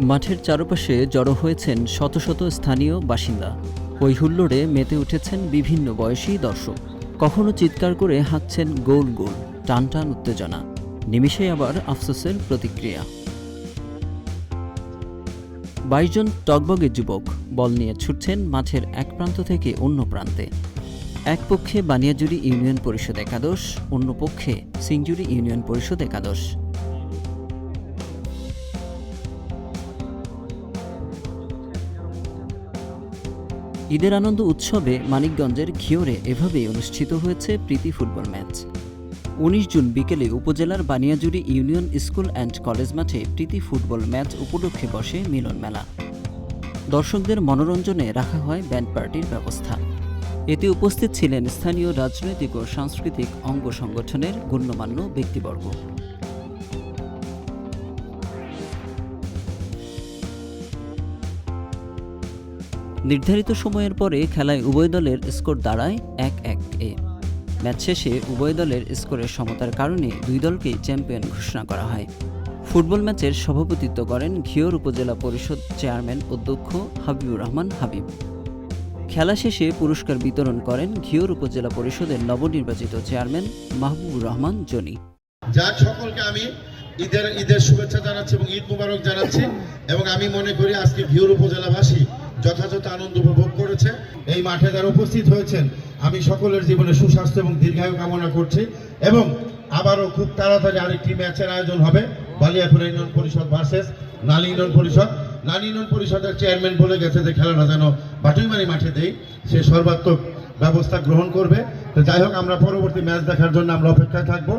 মাঠের চারপাশে জড়ো হয়েছেন শত শত স্থানীয় বাসিন্দা। ওই হুল্লোড়ে মেতে উঠেছেন বিভিন্ন বয়সী দর্শক। কখনো চিৎকার করে হাঁকছেন গোল গোল, টান টান উত্তেজনা। নিমিষে আবার আফসোসের প্রতিক্রিয়া। বাইশ জন টকবগে যুবক বল নিয়ে ছুটছেন মাঠের এক প্রান্ত থেকে অন্য প্রান্তে। এক পক্ষে বানিয়াজুরি ইউনিয়ন পরিষদ একাদশ অন্য পক্ষে সিংজুরি ইউনিয়ন পরিষদ একাদশ। ঈদের আনন্দ উৎসবে মানিকগঞ্জের ঘিওরে এভাবেই অনুষ্ঠিত হয়েছে প্রীতি ফুটবল ম্যাচ। উনিশ জুন বিকেলে উপজেলার Baniajuri union school and college মাঠে প্রীতি ফুটবল ম্যাচ উপলক্ষে বসে মিলন মেলা দর্শকদের মনোরঞ্জনে রাখা হয় ব্যান্ড পার্টির ব্যবস্থা। এতে উপস্থিত ছিলেন স্থানীয় রাজনৈতিক ও সাংস্কৃতিক অঙ্গ সংগঠনের গণ্যমান্য ব্যক্তিবর্গ। নির্ধারিত সময়ের পরে খেলায় উভয় দলের স্কোর দাঁড়ায় এক এক এ ম্যাচ শেষে উভয় দলের স্কোরের সমতার কারণে দুই দলকেই চ্যাম্পিয়ন ঘোষণা করা হয়। ফুটবল ম্যাচের সভাপতিত্ব করেন ঘিওর উপজেলা পরিষদ চেয়ারম্যান অধ্যক্ষ হাবিবুর রহমান হাবিব। খেলা শেষে পুরস্কার বিতরণ করেন ঘিওর উপজেলা পরিষদের নবনির্বাচিত চেয়ারম্যান মাহবুবুর রহমান জনি। যার সকলকে আমি ঈদের ঈদের শুভেচ্ছা জানাচ্ছি এবং ঈদ মুবারক জানাচ্ছি এবং আমি মনে করি আজকে ভিউর উপজেলাবাসী যথাযথ আনন্দ উপভোগ করেছে। এই মাঠে যারা উপস্থিত হয়েছেন, আমি সকলের জীবনে সুস্বাস্থ্য এবং দীর্ঘায়ু কামনা করছি এবং আবারও খুব তাড়াতাড়ি আরেকটি ম্যাচের আয়োজন হবে বালিয়াপুর ইউনিয়ন পরিষদ ভার্সেস নালী ইউনিয়ন পরিষদ। ইউনিয়ন পরিষদের চেয়ারম্যান বলে গেছে যে খেলাটা যেন বাটুইমারি মাঠে দেই, সে সর্বাত্মক ব্যবস্থা গ্রহণ করবে। তো যাই হোক, আমরা পরবর্তী ম্যাচ দেখার জন্য আমরা অপেক্ষায় থাকব।